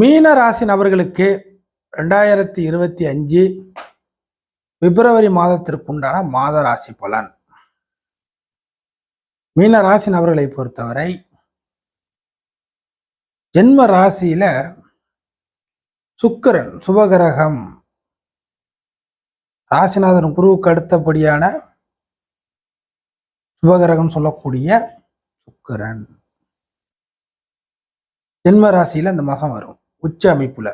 மீன ராசி நபர்களுக்கு ரெண்டாயிரத்தி இருபத்தி அஞ்சு பிப்ரவரி மாதத்திற்குண்டான மாத ராசி பலன். மீன ராசி நபர்களை பொறுத்தவரை ஜென்ம ராசியில சுக்கரன் சுபகிரகம் ராசிநாதன் குருவுக்கு அடுத்தபடியான சுபகிரகம் சொல்லக்கூடிய சுக்கரன். ஜென்ம ராசியில இந்த மாதம் வரும். உச்ச அமைப்புல.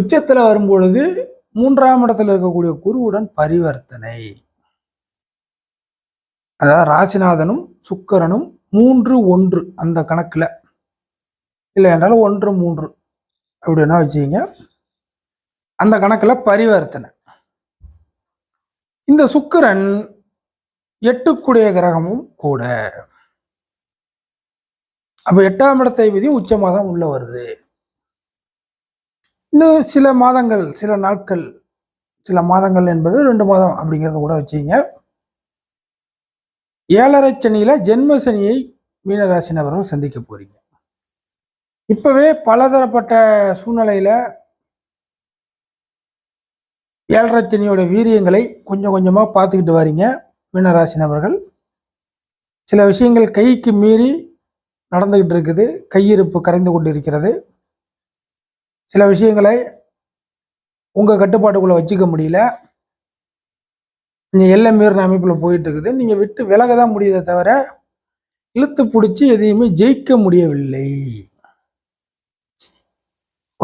உச்சத்துல வரும்பொழுது மூன்றாம் இடத்துல இருக்கக்கூடிய குருவுடன் பரிவர்த்தனை. அதாவது ராசிநாதனும் சுக்கரனும் மூன்று ஒன்று அந்த கணக்குல. இல்லை என்றாலும் ஒன்று மூன்று அப்படின்னா வச்சுக்கிங்க. அந்த கணக்குல பரிவர்த்தனை. இந்த சுக்கரன் எட்டுக்குடைய கிரகமும் கூட. அப்போ எட்டாம் இடத்தை விதியும் உச்ச மாதம் உள்ளே வருது. இன்னும் சில மாதங்கள் சில நாட்கள் சில மாதங்கள் என்பது ரெண்டு மாதம் அப்படிங்கிறத கூட வச்சுங்க ஏழரை சனியில் ஜென்ம சனியை மீனராசி நபர்கள் சந்திக்க போகிறீங்க இப்போவே பலதரப்பட்ட சூழ்நிலையில் ஏழரை சனியோட வீரியங்களை கொஞ்சம் கொஞ்சமாக பார்த்துக்கிட்டு வரீங்க மீனராசி நபர்கள் சில விஷயங்கள் கைக்கு மீறி நடந்துகிட்டு இருக்குது. கையிருப்பு கரைந்து கொண்டு இருக்கிறது சில விஷயங்களை உங்கள் கட்டுப்பாட்டுக்குள்ளே வச்சுக்க முடியல. நீங்கள் எல்லை மீறின அமைப்பில் போயிட்டு இருக்குது நீங்கள் விட்டு விலக தான் முடியுதே தவிர இழுத்து பிடிச்சி எதையுமே ஜெயிக்க முடியவில்லை.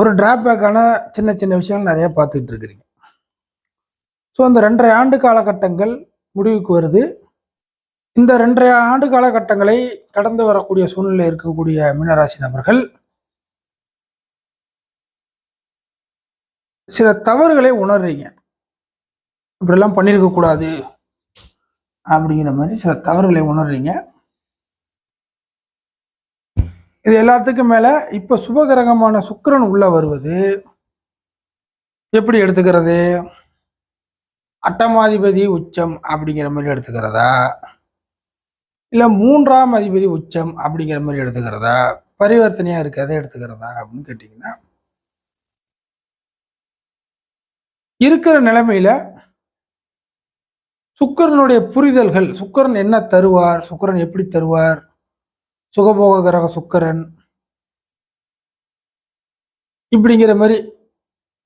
ஒரு டிராபேக்கான சின்ன சின்ன விஷயங்கள் நிறையா பார்த்துக்கிட்டு இருக்கிறீங்க. ஸோ அந்த ரெண்டரை ஆண்டு காலகட்டங்கள் முடிவுக்கு வருது. இந்த ரெண்டரை ஆண்டு காலகட்டங்களை கடந்து வரக்கூடிய சூழ்நிலை இருக்கக்கூடிய மீனராசி நபர்கள் சில தவறுகளை உணர்றீங்க. இப்படிலாம் பண்ணியிருக்க கூடாது அப்படிங்கிற மாதிரி சில தவறுகளை உணர்றீங்க. இது எல்லாத்துக்கும் மேல இப்ப சுபகிரகமான சுக்கரன் உள்ள வருவது எப்படி எடுத்துக்கிறது? அட்டமாதிபதி உச்சம் அப்படிங்கிற மாதிரி எடுத்துக்கிறதா? இல்லை மூன்றாம் அதிபதி உச்சம் அப்படிங்கிற மாதிரி எடுத்துக்கிறதா? பரிவர்த்தனையாக இருக்கிறத எடுத்துக்கிறதா அப்படின்னு கேட்டிங்கன்னா இருக்கிற நிலைமையில சுக்கரனுடைய புரிதல்கள் சுக்கரன் என்ன தருவார் சுக்கரன் எப்படி தருவார் சுகபோக கிரக சுக்கரன் இப்படிங்கிற மாதிரி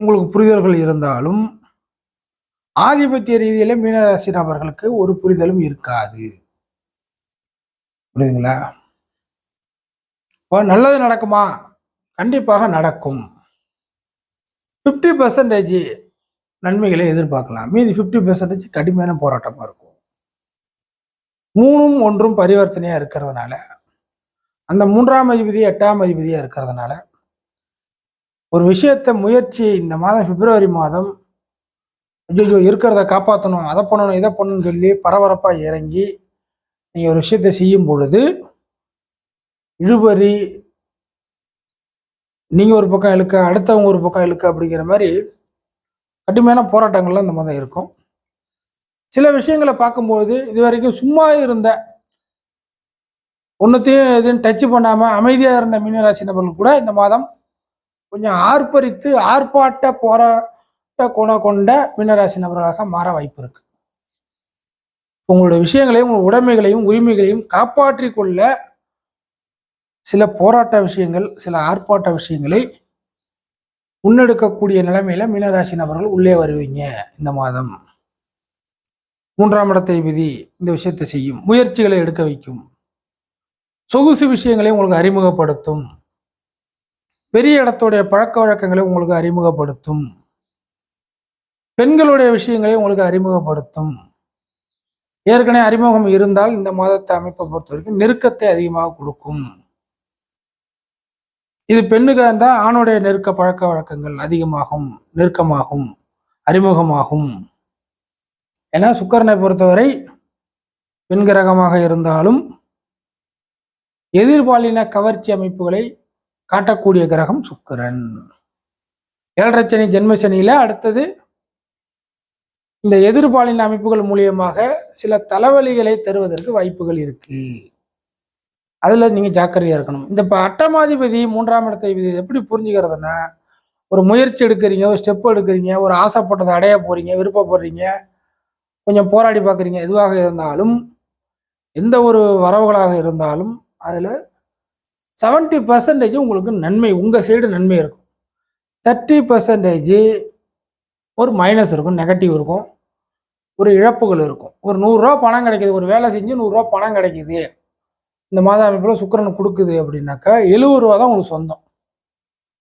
உங்களுக்கு புரிதல்கள் இருந்தாலும் ஆதிபத்திய ரீதியில மீனராசி நபர்களுக்கு ஒரு புரிதலும் இருக்காது. புரியுதுங்களா? இப்போ நல்லது நடக்குமா? கண்டிப்பாக நடக்கும். ஃபிஃப்டி பர்சன்டேஜ் நன்மைகளை எதிர்பார்க்கலாம். மீதி ஃபிஃப்டி பர்சன்டேஜ் கடுமையான போராட்டமாக இருக்கும். மூணும் ஒன்றும் பரிவர்த்தனையாக இருக்கிறதுனால அந்த மூன்றாம் அதிபதி எட்டாம் அதிபதியாக இருக்கிறதுனால ஒரு விஷயத்த முயற்சி இந்த மாதம் பிப்ரவரி மாதம் ஐயோ இருக்கிறத காப்பாற்றணும் அதை பண்ணணும் இதை பண்ணணும்னு சொல்லி பரபரப்பாக இறங்கி நீங்கள் ஒரு விஷயத்தை செய்யும் பொழுது இழுபறி நீங்கள் ஒரு பக்கம் இழுக்க அடுத்தவங்க ஒரு பக்கம் இழுக்க அப்படிங்கிற மாதிரி கடுமையான போராட்டங்கள்லாம் இந்த மாதிரி இருக்கும். சில விஷயங்களை பார்க்கும்பொழுது இது வரைக்கும் சும்மா இருந்த ஒன்றுத்தையும் எதுவும் டச் பண்ணாமல் அமைதியாக இருந்த மீனராசி நபர்கள் கூட இந்த மாதம் கொஞ்சம் ஆர்ப்பரித்து ஆர்ப்பாட்ட போராட்ட குணம் கொண்ட மீனராசி நபர்களாக மாற வாய்ப்பு இருக்குது உங்களுடைய விஷயங்களையும் உங்கள் உடைமைகளையும் உரிமைகளையும் காப்பாற்றி கொள்ள சில போராட்ட விஷயங்கள் சில ஆர்ப்பாட்ட விஷயங்களை முன்னெடுக்கக்கூடிய நிலைமையில மீனராசி நபர்கள் உள்ளே வருவீங்க இந்த மாதம். மூன்றாம் இடத்தை விதி இந்த விஷயத்தை செய்யும். முயற்சிகளை எடுக்க வைக்கும். சொகுசு விஷயங்களை உங்களுக்கு அறிமுகப்படுத்தும். பெரிய இடத்துடைய பழக்க வழக்கங்களை உங்களுக்கு அறிமுகப்படுத்தும். பெண்களுடைய விஷயங்களை உங்களுக்கு அறிமுகப்படுத்தும். ஏற்கனவே அறிமுகம் இருந்தால் இந்த மாதத்தை அமைப்பை பொறுத்த வரைக்கும் நெருக்கத்தை அதிகமாக கொடுக்கும். இது பெண்ணுக்கு இருந்தால் ஆணுடைய நெருக்க பழக்க வழக்கங்கள் அதிகமாகும் நெருக்கமாகும் அறிமுகமாகும். ஏன்னா சுக்கரனை பொறுத்தவரை பெண் கிரகமாக இருந்தாலும் எதிர்பாலின கவர்ச்சி அமைப்புகளை காட்டக்கூடிய கிரகம் சுக்கரன். ஏழரை சனி ஜென்மசனியில அடுத்தது இந்த எதிர்பாலின அமைப்புகள் மூலியமாக சில தலைவலிகளை தருவதற்கு வாய்ப்புகள் இருக்கு. அதில் நீங்கள் ஜாக்கிரதையாக இருக்கணும். இந்த இப்போ அட்டமாதிபதி மூன்றாம் இடத்தை இது எப்படி புரிஞ்சுக்கிறதுனா ஒரு முயற்சி எடுக்கிறீங்க ஒரு ஸ்டெப் எடுக்கிறீங்க ஒரு ஆசைப்பட்டதை அடைய போகிறீங்க விருப்பப்படுறீங்க கொஞ்சம் போராடி பார்க்குறீங்க எதுவாக இருந்தாலும் எந்த ஒரு வரவுகளாக இருந்தாலும் அதில் செவன்ட்டி பர்சன்டேஜ் உங்களுக்கு நன்மை உங்கள் சைடு நன்மை இருக்கும். தேர்ட்டி பர்சன்டேஜ் ஒரு மைனஸ் இருக்கும் நெகட்டிவ் இருக்கும். ஒரு இழப்புகள் இருக்கும். ஒரு நூறுரூவா பணம் கிடைக்குது ஒரு வேலை செஞ்சு நூறுரூவா பணம் கிடைக்குது. இந்த மாத அமைப்பில் சுக்கிரன் கொடுக்குது அப்படின்னாக்கா எழுபது ரூபா தான் உங்களுக்கு சொந்தம்.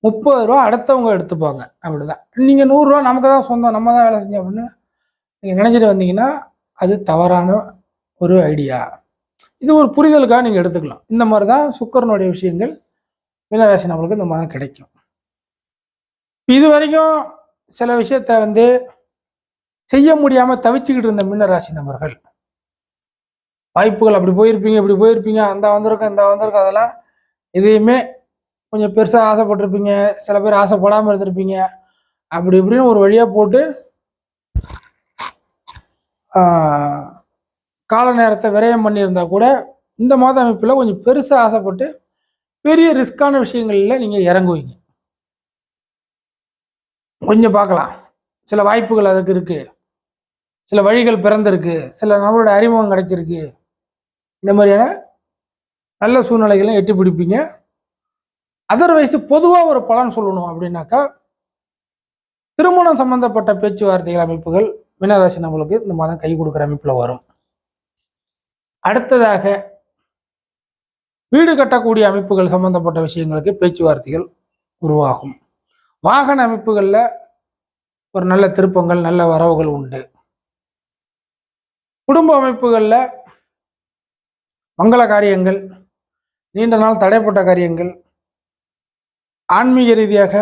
முப்பது ரூபா அடுத்தவங்க எடுத்துப்பாங்க அப்படிதான் நீங்கள் நூறுரூவா நமக்கு தான் சொந்தம் நம்ம தான் வேலை செஞ்சோம் அப்படின்னு நீங்கள் நினச்சிட்டு வந்தீங்கன்னா அது தவறான ஒரு ஐடியா இது ஒரு புரிதலுக்காக நீங்கள் எடுத்துக்கலாம். இந்த மாதிரி தான் சுக்கரனுடைய விஷயங்கள் மீனராசி நம்மளுக்கு இந்த மாதிரி கிடைக்கும். இது வரைக்கும் சில விஷயத்த வந்து செய்ய முடியாமல் தவிச்சுக்கிட்டு இருந்த மீனராசி நபர்கள். வாய்ப்புகள் அப்படி போயிருப்பீங்க இப்படி போயிருப்பீங்க அந்த வந்திருக்கும் இந்த வந்திருக்கும் அதெல்லாம் எதையுமே கொஞ்சம் பெருசாக ஆசைப்பட்டிருப்பீங்க சில பேர் ஆசைப்படாமல் இருந்திருப்பீங்க. அப்படி இப்படின்னு ஒரு வழியாக போட்டு கால நேரத்தை விரயம் பண்ணியிருந்தா கூட இந்த மாத அமைப்பில் கொஞ்சம் பெருசாக ஆசைப்பட்டு பெரிய ரிஸ்கான விஷயங்களில் நீங்கள் இறங்குவீங்க. கொஞ்சம் பார்க்கலாம். சில வாய்ப்புகள் அதுக்கு இருக்கு. சில வழிகள் பிறந்திருக்கு. சில நபரோட அறிமுகம் கிடைச்சிருக்கு. இந்த மாதிரியான நல்ல சூழ்நிலைகளை எட்டி பிடிப்பீங்க. அதர்வைஸ் பொதுவாக ஒரு பலன் சொல்லணும் அப்படின்னாக்கா திருமணம் சம்பந்தப்பட்ட பேச்சுவார்த்தைகள் அமைப்புகள் மீனராசி நம்மளுக்கு இந்த மாதம் கை கொடுக்குற அமைப்பில் வரும். அடுத்ததாக வீடு கட்டக்கூடிய அமைப்புகள் சம்பந்தப்பட்ட விஷயங்களுக்கு பேச்சுவார்த்தைகள் உருவாகும். வாகன அமைப்புகளில் ஒரு நல்ல திருப்பங்கள் நல்ல வரவுகள் உண்டு. குடும்ப அமைப்புகளில் மங்கள காரியங்கள் நீண்ட நாள் தடைப்பட்ட காரியங்கள் ஆன்மீக ரீதியாக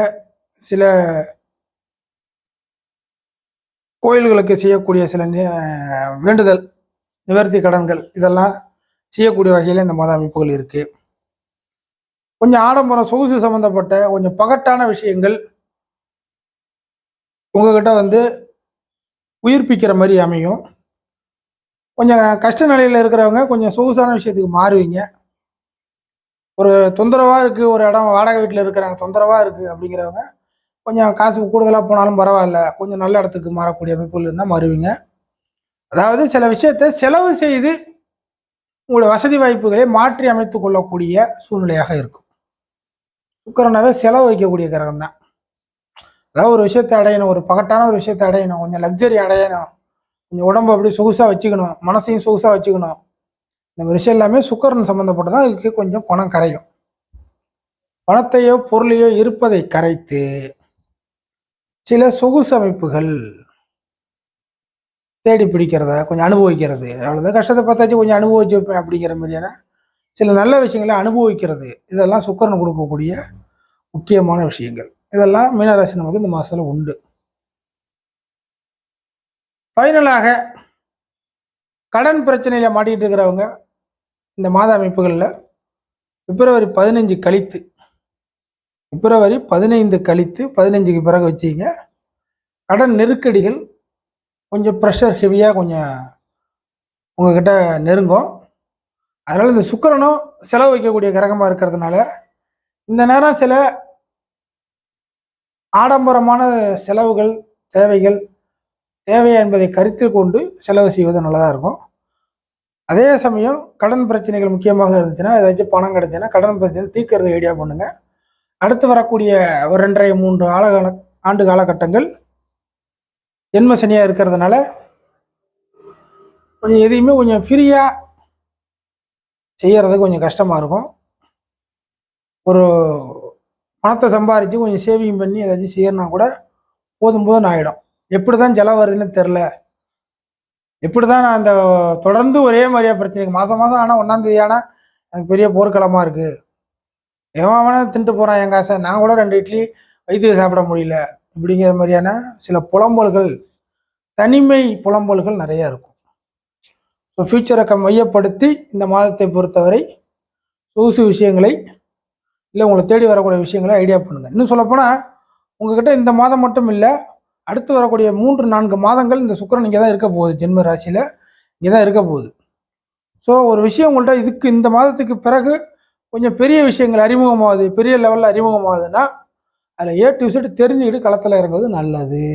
சில கோயில்களுக்கு செய்யக்கூடிய சில நி- வேண்டுதல் நிவர்த்தி கடன்கள் இதெல்லாம் செய்யக்கூடிய வகையில் இந்த மத அமைப்புகள் இருக்குது கொஞ்சம் ஆடம்பரம் சொகுசு சம்மந்தப்பட்ட கொஞ்சம் பகட்டான விஷயங்கள் உங்ககிட்ட வந்து உயிர்ப்பிக்கிற மாதிரி அமையும். கொஞ்சம் கஷ்ட நிலையில் இருக்கிறவங்க கொஞ்சம் சொகுசான விஷயத்துக்கு மாறுவீங்க. ஒரு தொந்தரவாக இருக்குது ஒரு இடம் வாடகை வீட்டில் இருக்கிறாங்க தொந்தரவாக இருக்குது அப்படிங்கிறவங்க கொஞ்சம் காசு கூடுதலாக போனாலும் பரவாயில்ல கொஞ்சம் நல்ல இடத்துக்கு மாறக்கூடிய அமைப்புகள் இருந்தால் மாறுவீங்க. அதாவது சில விஷயத்தை செலவு செய்து உங்களுடைய வசதி வாய்ப்புகளை மாற்றி அமைத்து கொள்ளக்கூடிய சூழ்நிலையாக இருக்கும். சுக்கரனாவே செலவு வைக்கக்கூடிய கிரகம் தான் அதாவது ஒரு விஷயத்தை அடையணும் ஒரு பகட்டான ஒரு விஷயத்தை அடையணும் கொஞ்சம் லக்ஸரி அடையணும் கொஞ்சம் உடம்பு அப்படி சொகுசாக வச்சுக்கணும் மனசையும் சொகுசாக வச்சுக்கணும். இந்த விஷயம் எல்லாமே சுக்கரன் சம்மந்தப்பட்டதான் அதுக்கு கொஞ்சம் பணம் கரையும். பணத்தையோ பொருளையோ இருப்பதை கரைத்து சில சொகுசு அமைப்புகள் தேடி பிடிக்கிறத கொஞ்சம் அனுபவிக்கிறது. அவ்வளோதான் கஷ்டத்தை பார்த்தாச்சும் கொஞ்சம் அனுபவிச்சு வைப்பேன் அப்படிங்கிற மாதிரியான சில நல்ல விஷயங்களை அனுபவிக்கிறது. இதெல்லாம் சுக்கரன் கொடுக்கக்கூடிய முக்கியமான விஷயங்கள். இதெல்லாம் மீனராசி நமக்கு இந்த மாதத்தில் உண்டு. ஃபைனலாக கடன் பிரச்சனையில் மாட்டிகிட்டு இருக்கிறவங்க இந்த மாத அமைப்புகளில் பிப்ரவரி பதினஞ்சு கழித்து பிப்ரவரி பதினைந்து கழித்து பதினஞ்சுக்கு பிறகு வச்சிங்க கடன் நெருக்கடிகள் கொஞ்சம் ப்ரெஷர் ஹெவியாக கொஞ்சம் உங்ககிட்ட நெருங்கும். அதனால் இந்த சுக்கிரனும் செலவு வைக்கக்கூடிய கிரகமாக இருக்கிறதுனால இந்த நேரம் சில ஆடம்பரமான செலவுகள் தேவைகள் தேவையா என்பதை கருத்தில் கொண்டு செலவு செய்வது நல்லதாக இருக்கும். அதே சமயம் கடன் பிரச்சனைகள் முக்கியமாக இருந்துச்சுன்னா ஏதாச்சும் பணம் கிடைச்சுன்னா கடன் பிரச்சனை தீர்க்கறது ஐடியா பண்ணுங்க. அடுத்து வரக்கூடிய ஒரு ரெண்டரை மூன்று ஆழகால ஆண்டு காலகட்டங்கள் ஜென்ம சனியாக இருக்கிறதுனால கொஞ்சம் எதையுமே கொஞ்சம் ஃப்ரீயாக செய்கிறது கொஞ்சம் கஷ்டமாக இருக்கும். ஒரு பணத்தை சம்பாரித்து கொஞ்சம் சேவிங் பண்ணி ஏதாச்சும் செய்யறனா கூட போதும் போதும் ஆகிடும் எப்படி தான் செலவு வருதுன்னு தெரில எப்படி தான் நான் அந்த தொடர்ந்து ஒரே மாதிரியா பிரச்சனைக்கு மாதம் மாதம் ஆனால் ஒன்றாந்தேதி ஆனால் எனக்கு பெரிய போர்க்களமாக இருக்குது எவன் வேணால் தின்ட்டு போகிறான் என் காசை? நான் கூட ரெண்டு இட்லி வைத்தியம் சாப்பிட முடியல. இப்படிங்கிற மாதிரியான சில புலம்பல்கள் தனிமை புலம்பல்கள் நிறைய இருக்கும். ஸோ ஃபியூச்சரை க மையப்படுத்தி இந்த மாதத்தை பொறுத்தவரை சொகுசு விஷயங்களை இல்லை உங்களை தேடி வரக்கூடிய விஷயங்களை ஐடியா பண்ணுங்கள் இன்னும் சொல்லப்போனால் உங்ககிட்ட இந்த மாதம் மட்டும் இல்லை அடுத்து வரக்கூடிய மூன்று நான்கு மாதங்கள் இந்த சுக்கிரன் இங்கே தான் இருக்க போகுது. ஜென்ம ராசியில் இங்கே தான் இருக்க போகுது. ஸோ ஒரு விஷயம் உங்கள்கிட்ட இதுக்கு இந்த மாதத்துக்கு பிறகு கொஞ்சம் பெரிய விஷயங்கள் அறிமுகமாகுது பெரிய லெவலில் அறிமுகமாகுதுன்னா அதில் ஏ டு Z தெரிஞ்சுக்கிட்டு களத்தில் இறங்குவது நல்லது.